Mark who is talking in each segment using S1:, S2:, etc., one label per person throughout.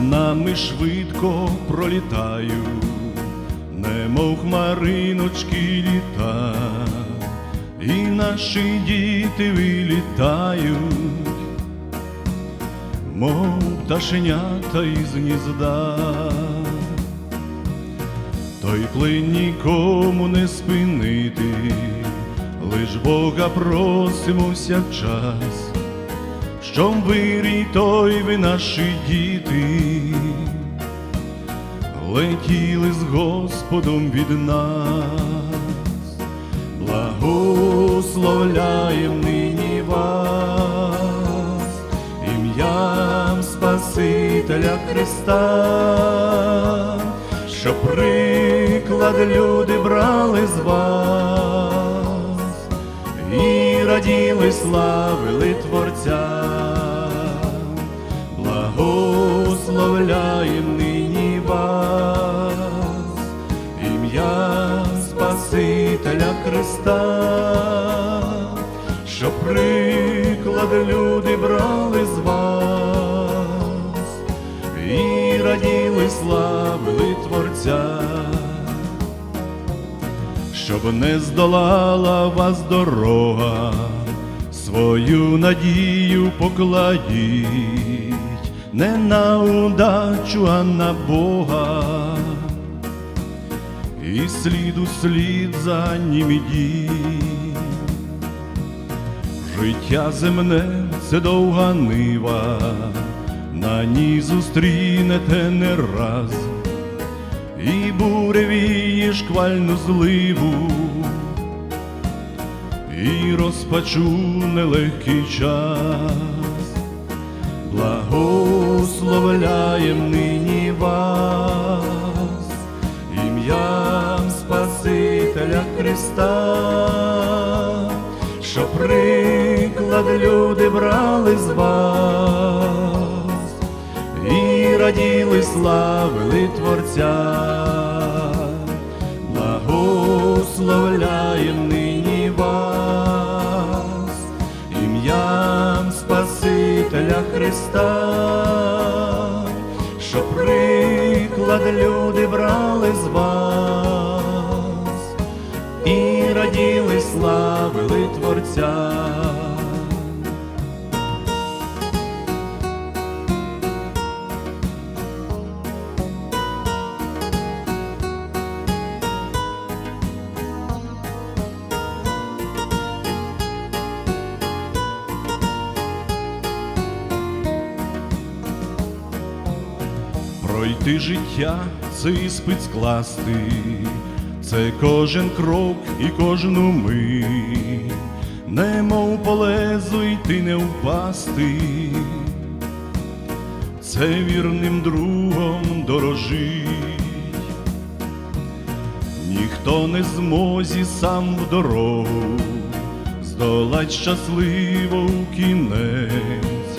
S1: нами швидко пролітаю, немов хмариночки літа, і наші діти вилітають, мов пташенята із гнізда. Той плин нікому не спинити, лиш Бога просимо всякчас, щоб вирій той ви наші діти, летіли з Господом від нас, благословляєм нині вас, ім'ям Спасителя Христа, що приклад люди брали з вас. І раділи, славили Творця, Христа, що приклад люди брали з вас і раділи, славили Творця. Щоб не здолала вас дорога, свою надію покладіть не на удачу, а на Бога, і слід у слід за ним ідіть. Життя земне це довга нива, на ній зустрінете не раз. І буревіє шквальну зливу, і розпачу нелегкий час, благословляєм нині Христа, що приклад люди брали з вас і раділи, славили Творця, благословляєм нині вас, ім'ям Спасителя Христа, що приклад люди брали з вас, славили Пройти життя це іспит скласти, це кожен крок і кожну мить, немов по лезу йти не впасти, це вірним другом дорожить, ніхто не змозі сам в дорогу, здолать щасливо у кінець.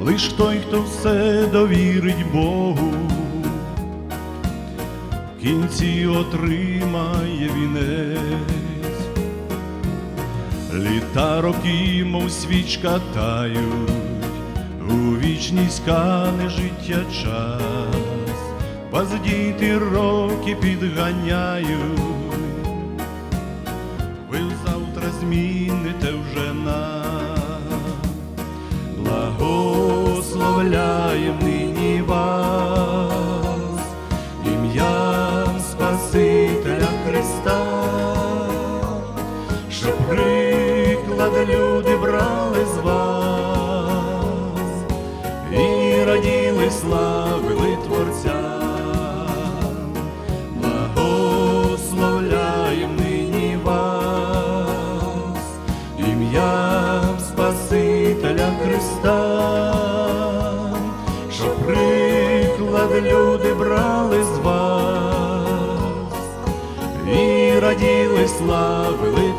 S1: Лиш той, хто все довірить Богу, кінці отримає вінець, літа роки, мов свічка тають, у вічність кане життя час, вас діти роки підганяють, ви завтра зміните приклад люди брали з вас. І раділи, славили